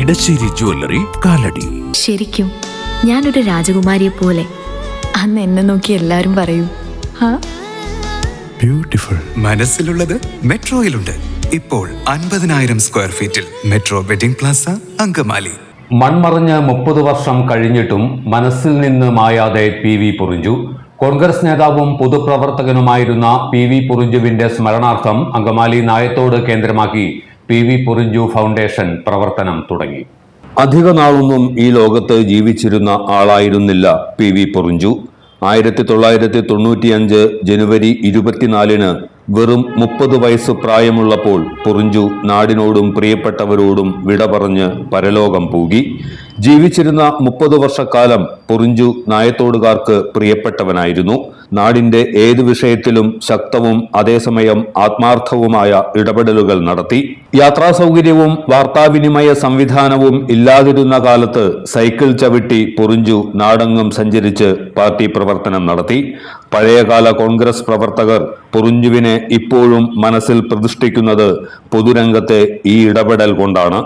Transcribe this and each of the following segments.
Edasseri jewellery Kalady. ശരിക്കും ഞാനൊരു രാജകുമാരിയെ പോലെ. അന്ന് എന്നെ നോക്കി എല്ലാരും പറയും ബ്യൂട്ടിഫുൾ. മനസ്സിലുള്ളത് മെട്രോയിലുണ്ട്. ഇപ്പോൾ അൻപതിനായിരം സ്ക്വയർ ഫീറ്റിൽ മെട്രോ വെഡിംഗ് പ്ലാസ അങ്കമാലി. മൺമറഞ്ഞ് മുപ്പത് വർഷം കഴിഞ്ഞിട്ടും മനസ്സിൽ നിന്ന് മായാതെ പി വി പുറിഞ്ചു. കോൺഗ്രസ് നേതാവും പൊതുപ്രവർത്തകനുമായിരുന്ന പി വി പുറിഞ്ചുവിന്റെ സ്മരണാർത്ഥം അങ്കമാലി നായത്തോട് കേന്ദ്രമാക്കി. പി വി പൊറിഞ്ചു ഫൗണ്ടേഷൻ പ്രവർത്തനം തുടങ്ങി. അധിക നാളൊന്നും ഈ ലോകത്ത് ജീവിച്ചിരുന്ന ആളായിരുന്നില്ല പി വി പൊറിഞ്ചു. ആയിരത്തി തൊള്ളായിരത്തി തൊണ്ണൂറ്റിയഞ്ച് ജനുവരി ഇരുപത്തിനാലിന് വെറും മുപ്പത് വയസ്സ് പ്രായമുള്ളപ്പോൾ പൊറിഞ്ചു നാടിനോടും പ്രിയപ്പെട്ടവരോടും വിട പറഞ്ഞ് പരലോകം പൂകി. ജീവിച്ചിരുന്ന മുപ്പത് വർഷക്കാലം പൊറിഞ്ചു നായത്തോടുകാർക്ക് പ്രിയപ്പെട്ടവനായിരുന്നു. നാടിന്റെ ഏതു വിഷയത്തിലും ശക്തവും അതേസമയം ആത്മാർത്ഥവുമായ ഇടപെടലുകൾ നടത്തി. യാത്രാ സൗകര്യവും വാർത്താവിനിമയ സംവിധാനവും ഇല്ലാതിരുന്ന കാലത്ത് സൈക്കിൾ ചവിട്ടി പൊറിഞ്ചു നാടെങ്ങും സഞ്ചരിച്ച് പാർട്ടി പ്രവർത്തനം നടത്തി. പഴയകാല കോൺഗ്രസ് പ്രവർത്തകർ പൊറിഞ്ചുവിനെ ഇപ്പോഴും മനസ്സിൽ പ്രതിഷ്ഠിക്കുന്നത് പൊതുരംഗത്തെ ഈ ഇടപെടൽ കൊണ്ടാണ്.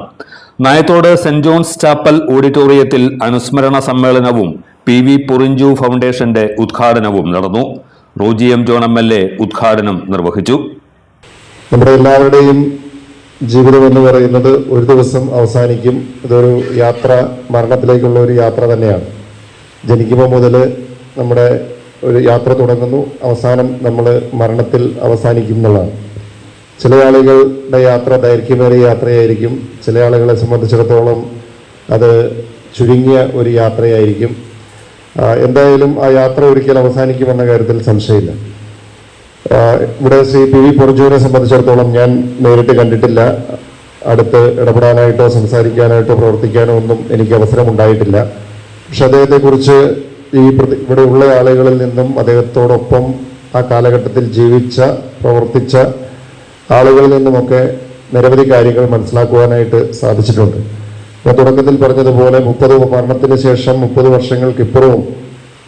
നയത്തോട് സെന്റ് ജോൺസ് ചാപ്പൽ ഓഡിറ്റോറിയത്തിൽ അനുസ്മരണ സമ്മേളനവും പി വി പൊറിഞ്ചു ഫൗണ്ടേഷന്റെ ഉദ്ഘാടനവും നടന്നു. Roji M John M L A ഉദ്ഘാടനം നിർവഹിച്ചു. നമ്മുടെ എല്ലാവരുടെയും ജീവിതം എന്ന് പറയുന്നത് ഒരു ദിവസം അവസാനിക്കും. ഇതൊരു യാത്ര മരണത്തിലേക്കുള്ള ഒരു യാത്ര തന്നെയാണ്. ജനിക്കുമ്പോൾ മുതൽ നമ്മുടെ ഒരു യാത്ര തുടങ്ങുന്നു. അവസാനം നമ്മൾ മരണത്തിൽ അവസാനിക്കും എന്നുള്ളതാണ്. ചില ആളുകളുടെ യാത്ര ദൈർഘ്യമേറിയ യാത്രയായിരിക്കും. ചില ആളുകളെ സംബന്ധിച്ചിടത്തോളം അത് ചുരുങ്ങിയ ഒരു യാത്രയായിരിക്കും. എന്തായാലും ആ യാത്ര ഒരിക്കൽ അവസാനിക്കുമെന്ന കാര്യത്തിൽ സംശയമില്ല. ഇവിടെ ശ്രീ പി വി പൊറിജുവിനെ സംബന്ധിച്ചിടത്തോളം ഞാൻ നേരിട്ട് കണ്ടിട്ടില്ല. അടുത്ത് ഇടപെടാനായിട്ടോ സംസാരിക്കാനായിട്ടോ പ്രവർത്തിക്കാനോ ഒന്നും എനിക്ക് അവസരമുണ്ടായിട്ടില്ല. പക്ഷെ അദ്ദേഹത്തെക്കുറിച്ച് ഈ പ്രതി- ഇവിടെ ഉള്ള ആളുകളിൽ നിന്നും അദ്ദേഹത്തോടൊപ്പം ആ കാലഘട്ടത്തിൽ ജീവിച്ച പ്രവർത്തിച്ച ആളുകളിൽ നിന്നുമൊക്കെ നിരവധി കാര്യങ്ങൾ മനസ്സിലാക്കുവാനായിട്ട് സാധിച്ചിട്ടുണ്ട്. അപ്പോൾ തുടക്കത്തിൽ പറഞ്ഞതുപോലെ മുപ്പത് മരണത്തിന് ശേഷം മുപ്പത് വർഷങ്ങൾക്കിപ്പുറവും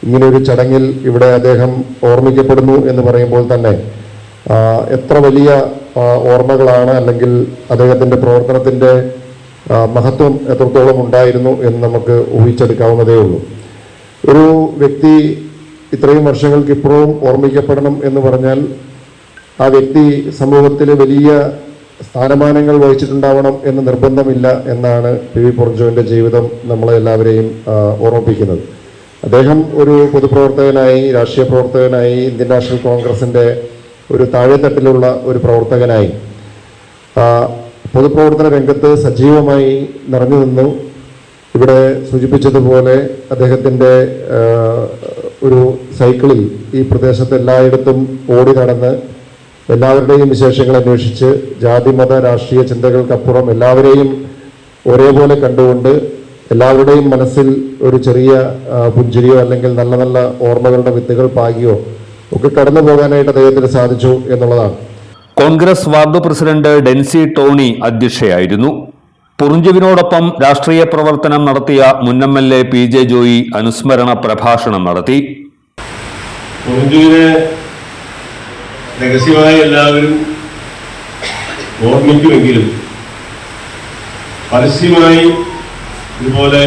ഇങ്ങനെ ഒരു ചടങ്ങിൽ ഇവിടെ അദ്ദേഹം ഓർമ്മിക്കപ്പെടുന്നു എന്ന് പറയുമ്പോൾ തന്നെ എത്ര വലിയ ഓർമ്മകളാണ് അല്ലെങ്കിൽ അദ്ദേഹത്തിന്റെ പ്രവർത്തനത്തിന്റെ മഹത്വം എത്രത്തോളം ഉണ്ടായിരുന്നു എന്ന് നമുക്ക് ഊഹിച്ചെടുക്കാവുന്നതേ ഉള്ളൂ. ഒരു വ്യക്തി ഇത്രയും വർഷങ്ങൾക്കിപ്പുറവും ഓർമ്മിക്കപ്പെടണം എന്ന് പറഞ്ഞാൽ ആ വ്യക്തി സമൂഹത്തിൽ വലിയ സ്ഥാനമാനങ്ങൾ വഹിച്ചിട്ടുണ്ടാവണം എന്ന് നിർബന്ധമില്ല എന്നാണ് പി വി പുറഞ്ചുവിന്റെ ജീവിതം നമ്മളെല്ലാവരെയും ഓർമ്മിപ്പിക്കുന്നത്. അദ്ദേഹം ഒരു പൊതുപ്രവർത്തകനായി രാഷ്ട്രീയ പ്രവർത്തകനായി ഇന്ത്യൻ നാഷണൽ കോൺഗ്രസിന്റെ ഒരു താഴെത്തട്ടിലുള്ള ഒരു പ്രവർത്തകനായി. പൊതുപ്രവർത്തന രംഗത്ത് സജീവമായി നിറഞ്ഞു നിന്നു ഇവിടെ സൂചിപ്പിച്ചതുപോലെ അദ്ദേഹത്തിന്റെ ഒരു സൈക്കിളിൽ ഈ പ്രദേശത്ത് എല്ലായിടത്തും ഓടി നടന്ന് എല്ലാവരുടെയും വിശേഷങ്ങൾ അന്വേഷിച്ച് ജാതി മത രാഷ്ട്രീയ ചിന്തകൾക്കപ്പുറം എല്ലാവരെയും ഒരേപോലെ കണ്ടുകൊണ്ട് എല്ലാവരുടെയും മനസ്സിൽ ഒരു ചെറിയ പുഞ്ചിരിയോ അല്ലെങ്കിൽ നല്ല നല്ല ഓർമ്മകളുടെ വിത്തുകൾ പാകിയോ ഒക്കെ കടന്നു പോകാനായിട്ട് അദ്ദേഹത്തിന് സാധിച്ചു എന്നുള്ളതാണ്. Congress ward president Densy Tony അധ്യക്ഷയായിരുന്നു. പുറിഞ്ചുവിനോടൊപ്പം രാഷ്ട്രീയ പ്രവർത്തനം നടത്തിയ മുൻ M L A P J Joy അനുസ്മരണ പ്രഭാഷണം നടത്തി. പൊറിഞ്ചുവിനെ രഹസ്യമായി എല്ലാവരും ഓർമ്മിക്കുമെങ്കിലും പരസ്യമായി ഇതുപോലെ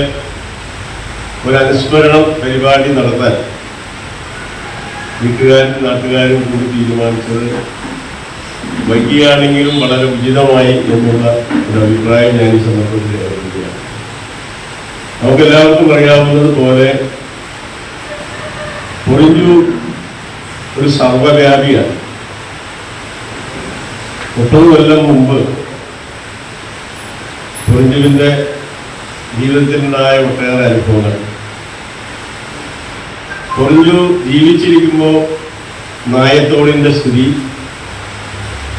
ഒരു അനുസ്മരണം പരിപാടി നടത്താൻ വീട്ടുകാരും നാട്ടുകാരും കൂടി തീരുമാനിച്ചത് വൈകിയാണെങ്കിലും വളരെ ഉചിതമായി എന്നുള്ള ഒരു അഭിപ്രായം ഞാൻ ഈ സന്ദർഭത്തിൽ അറിയിക്കുകയാണ് നമുക്കെല്ലാവർക്കും അറിയാവുന്നത് പോലെ പൊളിഞ്ഞു ഒരു സർവവ്യാപിയാണ്. മുപ്പത് കൊല്ലം മുമ്പ് പൊറിഞ്ചുവിന്റെ ജീവിതത്തിലുണ്ടായ ഒട്ടേറെ അനുഭവങ്ങൾ. പൊറിഞ്ചു ജീവിച്ചിരിക്കുമ്പോൾ നായത്തോടിന്റെ സ്ഥിതി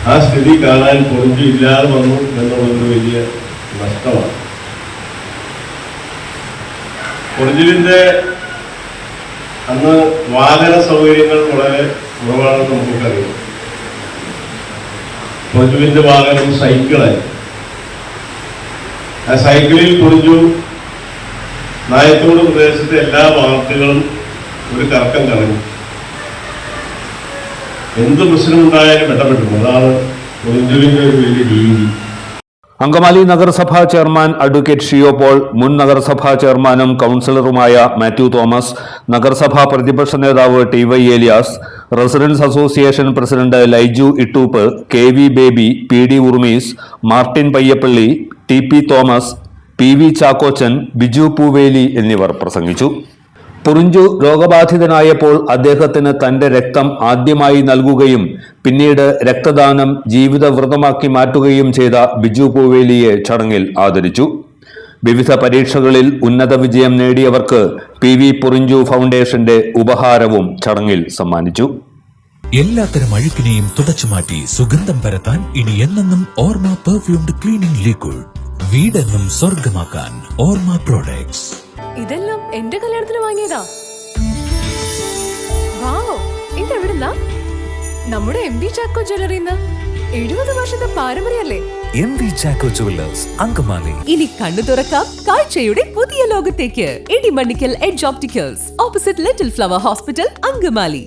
ആ സ്ഥിതി കാണാൻ പൊറിഞ്ചു ഇല്ലാതെ വന്നു എന്നുള്ളൊരു വലിയ നഷ്ടമാണ്. പൊറിഞ്ചുവിന്റെ അന്ന് വാഹന സൗകര്യങ്ങൾ വളരെ കുറവാണെന്ന് നമുക്കറിയാം. പൊറിഞ്ചുവിന്റെ വാഹനം സൈക്കിളായി ആ സൈക്കിളിൽ പൊഞ്ചു നായത്തോട് പ്രദേശത്തെ എല്ലാ വാർത്തകളും ഒരു കറക്കം കറങ്ങി എന്ത് പ്രശ്നമുണ്ടായാലും ഇടപെട്ടു അതാണ് പൊഞ്ചുവിന്റെ ഒരു വലിയ രീതി. അങ്കമാലി നഗരസഭാ ചെയർമാൻ അഡ്വക്കേറ്റ് ഷിയോ പോൾ മുൻ നഗരസഭാ ചെയർമാനും കൗൺസിലറുമായ മാത്യു തോമസ് നഗരസഭാ പ്രതിപക്ഷ നേതാവ് T Y Elias residents association president Laiju Ittoop K V Baby P D Urmees Martin Payyappilly T P Thomas P V Chackochan Biju Pooveli എന്നിവർ പ്രസംഗിച്ചു. പുറിഞ്ചു രോഗബാധിതനായപ്പോൾ അദ്ദേഹത്തിന് തന്റെ രക്തം ആദ്യമായി നൽകുകയും പിന്നീട് രക്തദാനം ജീവിതവ്രതമാക്കി മാറ്റുകയും ചെയ്ത ബിജു പൂവേലിയെ ചടങ്ങിൽ ആദരിച്ചു. വിവിധ പരീക്ഷകളിൽ ഉന്നത വിജയം നേടിയവർക്ക് പി വി പുറിഞ്ചു ഫൗണ്ടേഷന്റെ ഉപഹാരവും ചടങ്ങിൽ സമ്മാനിച്ചു. എല്ലാത്തരം അഴുക്കിനെയും തുടച്ചു മാറ്റി സുഗന്ധം പരത്താൻ ഇനി എന്നെന്നും ഓർമ്മ പെർഫ്യൂംഡ് ക്ലീനിംഗ് ലിക്വിഡ് വീടെന്നും സ്വർഗമാക്കാൻ ഓർമ്മ പ്രോഡക്ട്സ് ഇതെല്ലാം എന്റെ കല്യാണത്തിന് വാങ്ങിയതാ. വാവോ ഇതെവിടുന്നാ? നമ്മുടെ എം ബി ചാക്കോ ജ്വല്ലറിന്ന് എഴുപത് വർഷത്തെ പാരമ്പര്യല്ലേ M V Chacko jewellers Angamaly. ഇനി കണ്ണു തുറക്കാം കാഴ്ചയുടെ പുതിയ ലോകത്തേക്ക്. Edimannickal edge opticals opposite little flower hospital Angamaly.